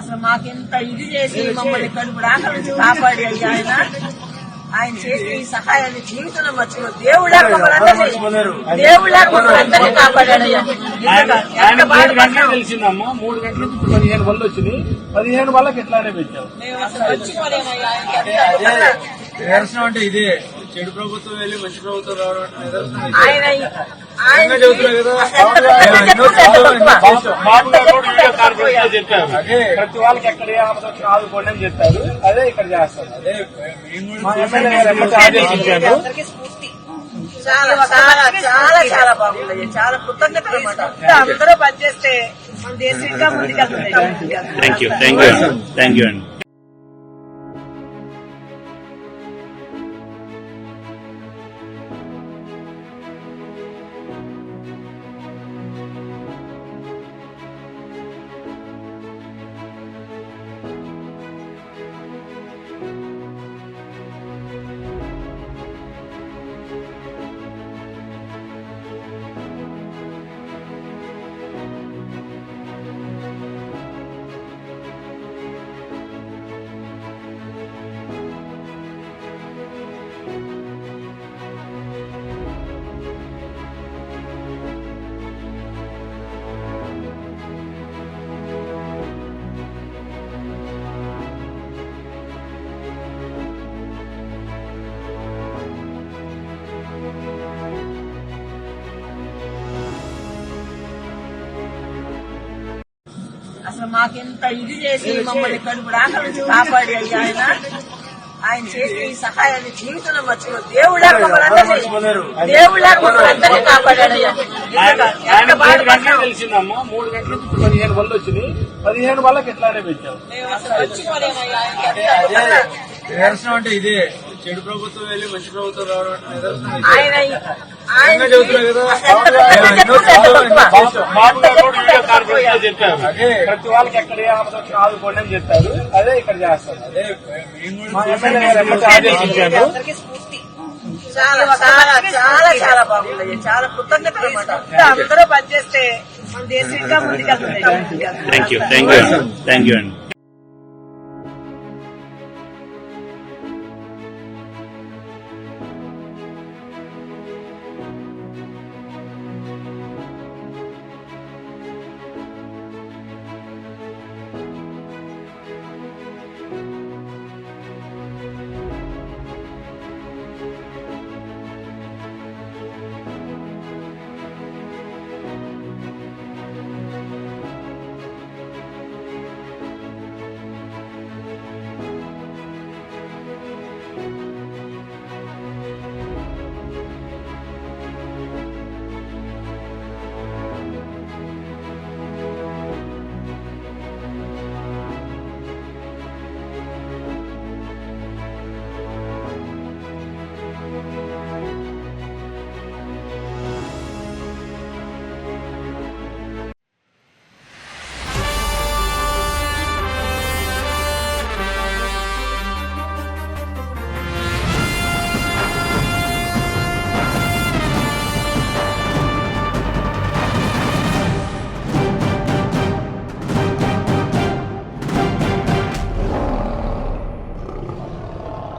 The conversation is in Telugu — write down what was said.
అసలు మాకెంత ఇది చేసి మమ్మల్ని కడుపు రాక నుంచి కాపాడి అయ్యా ఆయన. ఆయన చేసిన ఈ సహాయాన్ని జీవితంలో మర్చిపో దేవుడా దేవుడా అందరినీ కాపాడాడు ఆయన మూడు గంటలకు బాధపడ్డాం. తెలిసిందమ్మా. మూడు గంటల నుంచి ఇప్పుడు పదిహేను వల్ల వచ్చినాయి పదిహేను వాళ్ళకి ఎట్లానే పెట్టావు? మేము అసలు వచ్చిపోలేమయ్యా ఆయనకి ఎంత దుఃఖంగా. నిదర్శనం అంటే ఇదే. చెడు ప్రభుత్వం వెళ్ళి మంచి ప్రభుత్వం రావడం అంటే నిదర్శనం. ఆయన ఆయన నిజంగా చెబుతున్నా కదా? బాబు- కూడా చెప్పారు. ప్రతి వాళ్ళకి ఎక్కడ ఏ ఆపద వచ్చినా ఆదుకోండి అని చెప్పారు. అదే ఇక్కడ చేస్తారు. ఆదేశించారు. చాలా చాలా చాలా చాలా బాగుంది. చాలా కృతజ్ఞతలు అన్నమాట అందరూ పనిచేస్తే మన దేశం ఇంకా ముందుకెళ్తుంది. Thank you thank you thank you అండి అసలు మాకెంత ఇది చేసి మమ్మల్ని కడుపు రాక నుంచి కాపాడి ఆయన. ఆయన చేసిన ఈ సహాయాన్ని జీవితంలో మర్చిపో దేవుడా దేవుడా అందరినీ కాపాడాడు ఆయన మూడు. తెలిసిందమ్మా. గంటల నుంచి ఇప్పుడు పదిహేను వల్ల పదిహేను పెట్టావు? మేము అసలు ఇదే. చెడు ప్రభుత్వం వెళ్ళి మంచి ప్రభుత్వం రావడం. ఆయన చెప్పారు. ప్రతి వాళ్ళకి ఎక్కడ ఆదుకోండి అని చెప్పారు. అదే ఇక్కడ చేస్తారు. చాలా చాలా చాలా చాలా బాగుంది. చాలా అన్నమాట. అందరూ పనిచేస్తే మన దేశం ఇంకా ముందుకెళ్తుంది. Thank you thank you thank you అండి